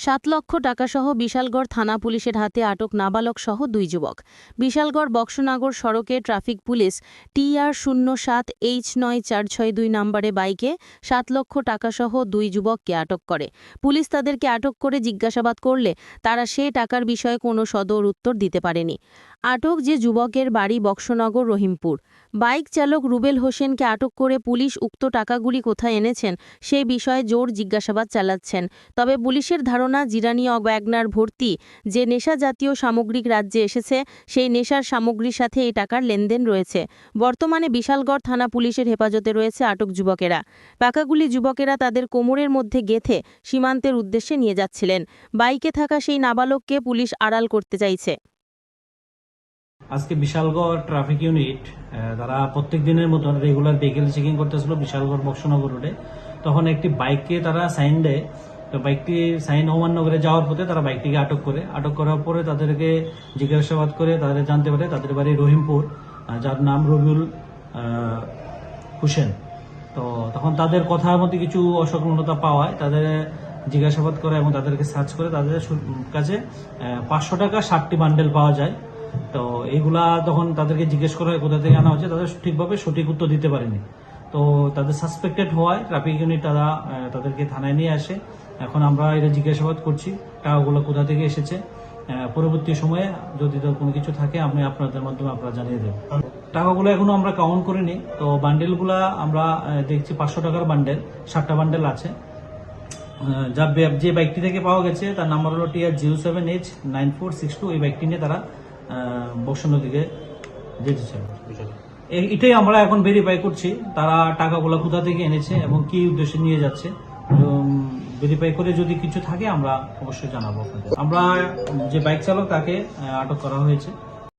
সাত লক্ষ টাকাসহ বিশালগড় থানা পুলিশের হাতে আটক নাবালক সহ দুই যুবক। বিশালগড় বক্সনগর সড়কে ট্রাফিক পুলিশ টিআর শূন্য সাত এইচ নয় চার ছয় দুই নম্বরে বাইকে সাত লক্ষ টাকাসহ দুই যুবককে আটক করে। পুলিশ তাদেরকে আটক করে জিজ্ঞাসাবাদ করলে তারা সে টাকার বিষয়ে কোনো সদর উত্তর দিতে পারেনি। আটক যে যুবকের বাড়ি বক্সনগর, রহিমপুর। বাইক চালক রুবেল হোসেনকে আটক করে পুলিশ উক্ত টাকাগুলি কোথায় এনেছেন সে বিষয়ে জোর জিজ্ঞাসাবাদ চালাচ্ছেন। তবে পুলিশের ধারণা, জিরানি অব্যাগনার ভর্তি যে নেশা জাতীয় সামগ্রিক রাজ্যে এসেছে, সেই নেশার সামগ্রীর সাথে এই টাকার লেনদেন রয়েছে। বর্তমানে বিশালগড় থানা পুলিশের হেফাজতে রয়েছে আটক যুবকেরা। টাকাগুলি যুবকেরা তাদের কোমরের মধ্যে গেথে সীমান্তের উদ্দেশ্যে নিয়ে যাচ্ছিলেন। বাইকে থাকা সেই নাবালককে পুলিশ আড়াল করতে চাইছে। আজকে বিশালগড় ট্রাফিক ইউনিট তারা প্রত্যেক দিনের মতন রেগুলার ভেহিকেল চেকিং করতেছিল বিশালগড় বক্সনগর রোডে তখন একটি বাইককে তারা সাইন দেয়। তো বাইকটি সাইন ওমাননগরে যাওয়ার পথে তারা বাইকটিকে আটক করে। আটক করার পরে তাদেরকে জিজ্ঞাসাবাদ করে, তাদের জানতে পারে তাদের বাড়ি রহিমপুর যার নাম রবিউল হোসেন। তো তখন তাদের কথার মধ্যে কিছু অসংলগ্নতা পাওয়ায় তাদের জিজ্ঞাসাবাদ করে এবং তাদেরকে সার্চ করে তাদের কাছে পাঁচশো টাকা ষাটটি বান্ডেল পাওয়া যায়। তো এইগুলা তখন তাদেরকে জিজ্ঞেস করা হয় কোথা থেকে আনা হচ্ছে, তাদের ঠিকভাবে সঠিক উত্তর দিতে পারেনি। তো তাদের সাসপেক্টেড হওয়ায় ট্রাফিক ইউনিট তারা তাদেরকে থানায় নিয়ে আসে। এখন আমরা এটা জিজ্ঞাসাবাদ করছি, টাকাগুলো কোথা থেকে এসেছে। পরবর্তী সময়ে যদি কোনো কিছু থাকে, আমি আপনাদের মাধ্যমে আপনারা জানিয়ে দেব। টাকাগুলো এখনও আমরা কাউন্ট করিনি, তো বান্ডেলগুলা আমরা দেখছি পাঁচশো টাকার বান্ডেল ষাটটা বান্ডেল আছে। যা যে বাইকটি থেকে পাওয়া গেছে, তার নাম্বার হলো T R zero seven H nine four six two এই বাইকটি নিয়ে তারা বক্সন দিকে যেতে চাই এটাই আমরা এখন ভেরিফাই করছি। তারা টাকাগুলো কোথা থেকে এনেছে এবং কি উদ্দেশ্যে নিয়ে যাচ্ছে। ভেরিফাই করে যদি কিছু থাকে, আমরা অবশ্যই জানাব আপনাদের। আমরা যে বাইক চালক, তাকে আটক করা হয়েছে।